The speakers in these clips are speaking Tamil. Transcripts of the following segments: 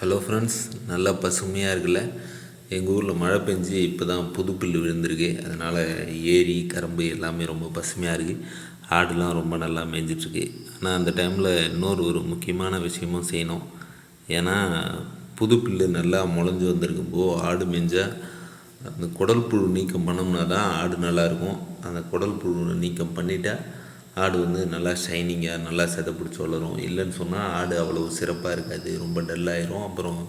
ஹலோ ஃப்ரெண்ட்ஸ் நல்லா பசுமையாக இருக்குல்ல? எங்கள் ஊரில் மழை பெஞ்சு இப்போ தான் புது புல் விழுந்திருக்கு. அதனால் ஏரி கரம்பு எல்லாமே ரொம்ப பசுமையாக இருக்குது ஆடுலாம் ரொம்ப நல்லா மேய்ஞ்சிட்ருக்கு ஆனால் அந்த டைமில் இன்னொரு ஒரு முக்கியமான விஷயமும் செய்யணும். ஏன்னா புது புல் நல்லா முளைஞ்சி வந்திருக்கும்போ ஆடு மேய்ஞ்சால் அந்த குடல் புழு நீக்கம் பண்ணோம்னா தான் ஆடு நல்லாயிருக்கும் அந்த குடல் புழு நீக்கம் பண்ணிட்டால் ஆடு வந்து நல்லா ஷைனிங்காக நல்லா செதை பிடிச்சி வளரும். இல்லைன்னு சொன்னால் ஆடு அவ்வளோ சிறப்பாக இருக்காது. ரொம்ப டல்லாயிரும் அப்புறம்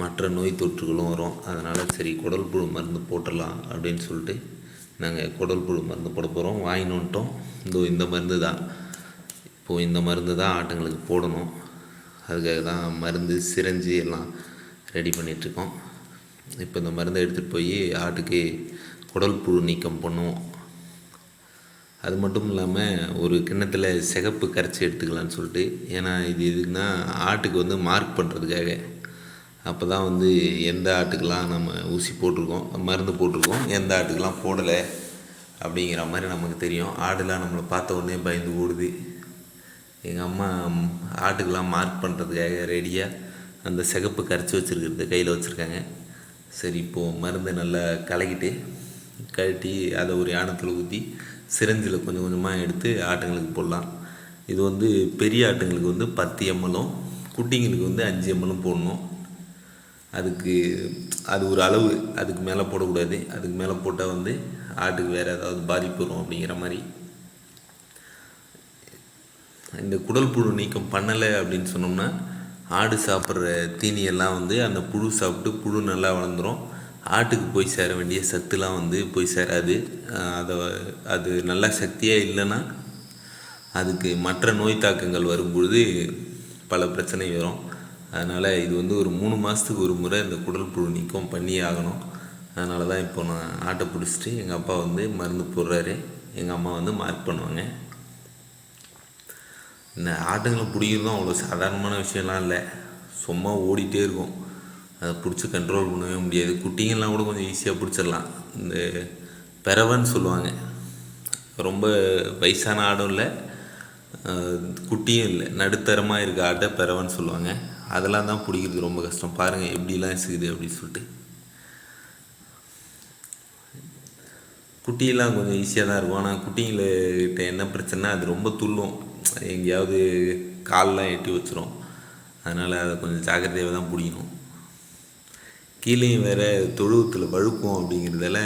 மற்ற நோய் தொற்றுகளும் வரும். அதனால் சரி குடல் புழு மருந்து போட்டுடலாம் அப்படின்னு சொல்லிட்டு நாங்கள் குடல் புழு மருந்து போட போகிறோம் வாங்கின்னு வந்துட்டோம். இதோ இந்த மருந்து தான். இப்போது இந்த மருந்து தான் ஆட்டுங்களுக்கு போடணும். அதுக்காக தான் மருந்து சிரஞ்சி எல்லாம் ரெடி பண்ணிகிட்ருக்கோம் இப்போ இந்த மருந்தை எடுத்துகிட்டு போய் ஆட்டுக்கு குடல் புழு நீக்கம் பண்ணுவோம். அது மட்டும் இல்லாமல் ஒரு கிண்ணத்தில் சிகப்பு கரைச்சி எடுத்துக்கலான்னு சொல்லிட்டு ஏன்னா இது எதுக்குன்னா ஆட்டுக்கு வந்து மார்க் பண்ணுறதுக்காக அப்போ தான் வந்து எந்த ஆட்டுக்கெலாம் நம்ம ஊசி போட்டிருக்கோம் மருந்து போட்டிருக்கோம் எந்த ஆட்டுக்கெலாம் போடலை அப்படிங்கிற மாதிரி நமக்கு தெரியும். ஆடுலாம் நம்மளை பார்த்த உடனே பயந்து ஓடுது. எங்கள் அம்மா ஆட்டுக்கெலாம் மார்க் பண்ணுறதுக்காக ரெடியாக அந்த சிகப்பு கரைச்சி வச்சுருக்கிறது கையில் வச்சுருக்காங்க. சரி இப்போது மருந்தை நல்லா கலக்கிட்டு கழட்டி அதை ஒரு யானத்தில் ஊற்றி சிரஞ்சில் கொஞ்சம் கொஞ்சமாக எடுத்து ஆட்டுங்களுக்கு போடலாம். இது வந்து பெரிய ஆட்டுங்களுக்கு வந்து பத்து எம்எலும் குட்டிங்களுக்கு வந்து அஞ்சு எம்எலும் போடணும். அதுக்கு அது ஒரு அளவு அதுக்கு மேலே போடக்கூடாது. அதுக்கு மேலே போட்டால் வந்து ஆட்டுக்கு வேறு ஏதாவது பாதிப்பு வரும் அப்படிங்கிற மாதிரி. இந்த குடல் புழு நீக்கம் பண்ணலை அப்படின்னு சொன்னோம்னா ஆடு சாப்பிட்ற தீனியெல்லாம் வந்து அந்த புழு சாப்பிட்டு புழு நல்லா வளர்ந்துடும் ஆட்டுக்கு போய் சேர வேண்டிய சத்துலாம் வந்து போய் சேராது. அதை அது நல்லா சக்தியாக இல்லைன்னா அதுக்கு மற்ற நோய் தாக்கங்கள் வரும்பொழுது பல பிரச்சனை வரும். அதனால் இது வந்து ஒரு மூணு மாதத்துக்கு ஒரு முறை இந்த குடல் புழு நீக்கம் பண்ணி ஆகணும். அதனால தான் இப்போ நான் ஆட்டை பிடிச்சிட்டு எங்கள் அப்பா வந்து மருந்து போடுறாரு. எங்கள் அம்மா வந்து மார்க் பண்ணுவாங்க. இந்த ஆட்டுங்களை பிடிக்கிறதும் அவ்வளோ சாதாரணமான விஷயம்லாம் இல்லை. சும்மா ஓடிட்டே இருக்கும். அதை பிடிச்சி கண்ட்ரோல் பண்ணவே முடியாது. குட்டிங்கெல்லாம் கூட கொஞ்சம் ஈஸியாக பிடிச்சிடலாம். இந்த பெறவன்னு சொல்லுவாங்க. ரொம்ப வயசான ஆடும் இல்லை. குட்டியும் இல்லை. நடுத்தரமாக இருக்க ஆட்டை பெறவன்னு சொல்லுவாங்க. அதெல்லாம் தான் பிடிக்கிறது ரொம்ப கஷ்டம். பாருங்கள் எப்படிலாம் இருக்குது அப்படின்னு சொல்லிட்டு. குட்டியெல்லாம் கொஞ்சம் ஈஸியாக தான் இருக்கும். ஆனால் குட்டிங்கள்கிட்ட என்ன பிரச்சனைனா அது ரொம்ப துள்ளும். எங்கேயாவது கால்லாம் எட்டி வச்சிரும். அதனால் அதை கொஞ்சம் ஜாக்கிரதையாக தான் பிடிக்கணும். கீழேயும் வேறு தொழுவத்தில் வழுக்கும் அப்படிங்கிறதால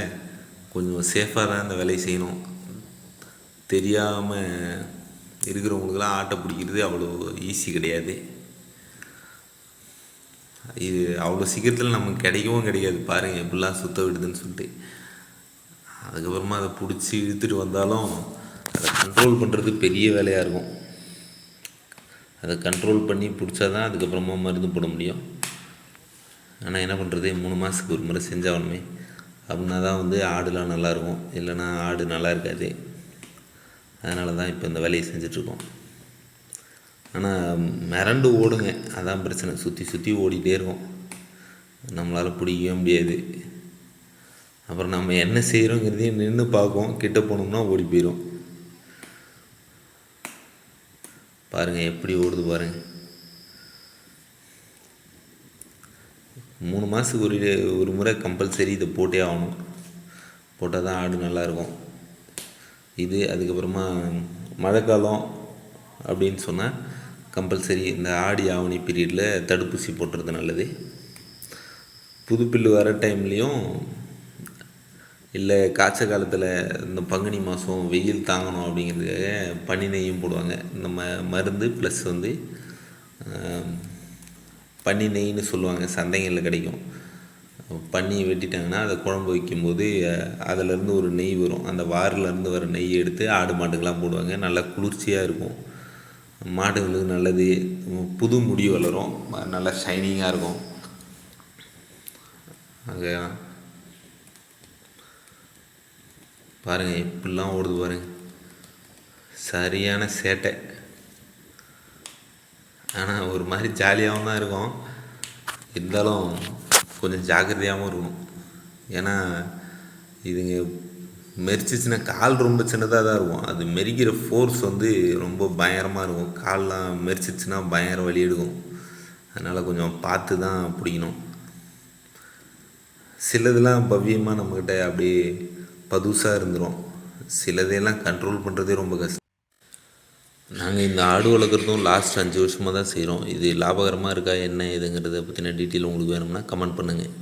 கொஞ்சம் சேஃபாக தான் இந்த வேலையை செய்யணும். தெரியாமல் இருக்கிறவங்களுக்கெல்லாம் ஆட்டை பிடிக்கிறது அவ்வளோ ஈஸி கிடையாது. இது அவ்வளோ சீக்கிரத்தில் நமக்கு கிடைக்கவும் கிடைக்காது பாருங்கள் எப்படிலாம் சுத்த விடுதுன்னு சொல்லிட்டு. அதுக்கப்புறமா அதை பிடிச்சி இழுத்துட்டு வந்தாலும் அதை கண்ட்ரோல் பண்ணுறது பெரிய வேலையாக இருக்கும். அதை கண்ட்ரோல் பண்ணி பிடிச்சா தான் அதுக்கப்புறமா மருந்து போட முடியும். ஆனால் என்ன பண்ணுறது மூணு மாதத்துக்கு ஒரு முறை செஞ்சாகணுமே. அப்படின்னா தான் வந்து ஆடுலாம் நல்லாயிருக்கும். இல்லைன்னா ஆடு நல்லா இருக்காது. அதனால தான் இப்போ இந்த வேலையை செஞ்சிட்ருக்கோம். ஆனால் மிரண்டு ஓடுங்க. அதான் பிரச்சனை. சுற்றி சுற்றி ஓடிட்டே இருக்கும். நம்மளால் பிடிக்கவே முடியாது. அப்புறம் நம்ம என்ன செய்கிறோங்கிறதையும் நின்று பார்ப்போம் கிட்ட போனோம்னா ஓடி போயிடும் பாருங்கள் எப்படி ஓடுது பாருங்கள் மூணு மாதத்துக்கு ஒரு ஒரு முறை கம்பல்சரி இதை போட்டே ஆகணும். போட்டால் தான் ஆடு நல்லாயிருக்கும் இது அதுக்கப்புறமா மழைக்காலம் அப்படின்னு சொன்னால் கம்பல்சரி இந்த ஆடி ஆவணி பீரியடில் தடுப்பூசி போட்டுறது நல்லது. புதுப்பில்லு வர டைம்லேயும் இல்லை காய்ச்சல் காலத்தில் இந்த பங்குனி மாதம் வெயில் தாங்கணும் அப்படிங்கிறதுக்காக பனி நெய்யும் போடுவாங்க. இந்த ம மருந்து ப்ளஸ் வந்து பன்னி நெய்ன்னு சொல்லுவாங்க சந்தைகளில் கிடைக்கும். பன்னியை வெட்டிட்டாங்கன்னா அதை குழம்பு வைக்கும்போது அதிலேருந்து ஒரு நெய் வரும். அந்த வாரிலேருந்து வர நெய் எடுத்து ஆடு மாட்டுக்கெலாம் போடுவாங்க. நல்லா குளிர்ச்சியாக இருக்கும். மாடுகளுக்கு நல்லது. புது முடி வளரும். நல்லா ஷைனிங்காக இருக்கும். அங்கே பாருங்கள் எப்படிலாம் ஓடுது பாருங்கள் சரியான சேட்டை. ஆனால் ஒரு மாதிரி ஜாலியாகவும் தான் இருக்கும். இருந்தாலும் கொஞ்சம் ஜாக்கிரதையாகவும் இருக்கும் ஏன்னா இதுங்க மெரிச்சிச்சுன்னா கால் ரொம்ப சின்னதாக தான் இருக்கும். அது மெரிக்கிற ஃபோர்ஸ் வந்து ரொம்ப பயங்கரமாக இருக்கும். கால்லாம் மெரிச்சிச்சுன்னா பயங்கர வலி எடுக்கும். அதனால் கொஞ்சம் பார்த்து தான் பிடிக்கணும். சிலதெல்லாம் பவ்யமாக நம்மக்கிட்ட அப்படியே பதுசாக இருந்துடும் சிலதையெல்லாம் கண்ட்ரோல் பண்ணுறதே ரொம்ப கஷ்டம். நாங்கள் இந்த ஆடு வளர்க்குறதும் லாஸ்ட் அஞ்சு வருஷமாக தான் செய்கிறோம் இது லாபகரமாக இருக்கா? என்ன ஏதுங்கிறத பற்றின டீட்டெயில் உங்களுக்கு வேணும்னா கமெண்ட் பண்ணுங்கள்